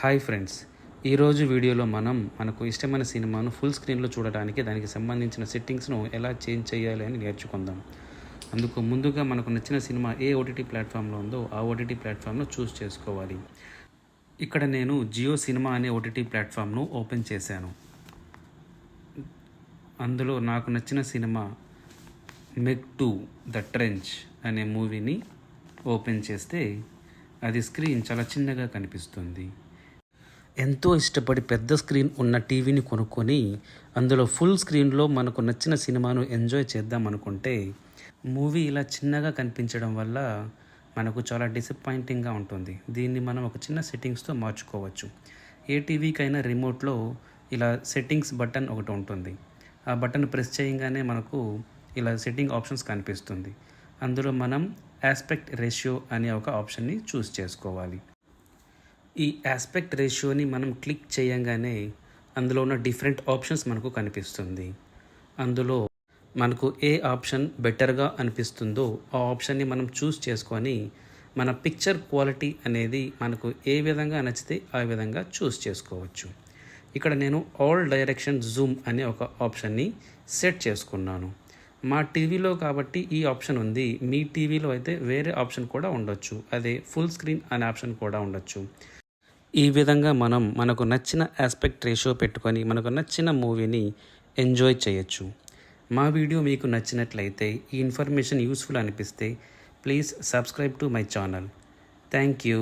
Hi friends. ఈరోజు వీడియోలో మనం మనకు ఇష్టమైన సినిమాను ఫుల్ స్క్రీన్లో చూడడానికి దానికి సంబంధించిన సెట్టింగ్స్ను ఎలా చేంజ్ చేయాలి అని నేర్చుకుందాం. అందుకు ముందుగా మనకు నచ్చిన సినిమా ఏ ఓటీటీ ప్లాట్ఫామ్లో ఉందో ఆ ఓటీటీ ప్లాట్ఫామ్ను చూస్ చేసుకోవాలి. ఇక్కడ నేను జియో సినిమా అనే ఓటీటీ ప్లాట్ఫామ్ను ఓపెన్ చేశాను. అందులో నాకు నచ్చిన cinema Meg two the trench అనే మూవీని ఓపెన్ చేస్తే అది స్క్రీన్ చాలా చిన్నగా కనిపిస్తుంది. ఎంతో ఇష్టపడి పెద్ద స్క్రీన్ ఉన్న టీవీని కొనుక్కొని అందులో ఫుల్ స్క్రీన్లో మనకు నచ్చిన సినిమాను ఎంజాయ్ చేద్దాం అనుకుంటే మూవీ ఇలా చిన్నగా కనిపించడం వల్ల మనకు చాలా డిసప్పాయింటింగ్గా ఉంటుంది. దీన్ని మనం ఒక చిన్న సెట్టింగ్స్తో మార్చుకోవచ్చు. ఏ టీవీకైనా రిమోట్లో ఇలా సెట్టింగ్స్ బటన్ ఒకటి ఉంటుంది. ఆ బటన్ ప్రెస్ చేయగానే మనకు ఇలా సెట్టింగ్ ఆప్షన్స్ కనిపిస్తుంది. అందులో మనం ఆస్పెక్ట్ రేషియో అనే ఒక ఆప్షన్ని చూస్ చేసుకోవాలి. ఈ ఆస్పెక్ట్ రేషియోని మనం క్లిక్ చేయంగానే అందులో ఉన్న డిఫరెంట్ ఆప్షన్స్ మనకు కనిపిస్తుంది. అందులో మనకు ఏ ఆప్షన్ బెటర్గా అనిపిస్తుందో ఆ ఆప్షన్ని మనం చూస్ చేసుకొని మన పిక్చర్ క్వాలిటీ అనేది మనకు ఏ విధంగా నచ్చితే ఆ విధంగా చూస్ చేసుకోవచ్చు. ఇక్కడ నేను ఆల్ డైరెక్షన్ జూమ్ అనే ఒక ఆప్షన్ని సెట్ చేసుకున్నాను. మా టీవీలో కాబట్టి ఈ ఆప్షన్ ఉంది. మీ టీవీలో అయితే వేరే ఆప్షన్ కూడా ఉండొచ్చు. అదే ఫుల్ స్క్రీన్ అనే ఆప్షన్ కూడా ఉండొచ్చు. ఈ విధంగా మనం మనకు నచ్చిన ఆస్పెక్ట్ రేషియో పెట్టుకొని మనకు నచ్చిన మూవీని ఎంజాయ్ చేయొచ్చు. మా వీడియో మీకు నచ్చినట్లయితే ఈ ఇన్ఫర్మేషన్ యూస్ఫుల్ అనిపిస్తే please subscribe to my channel thank you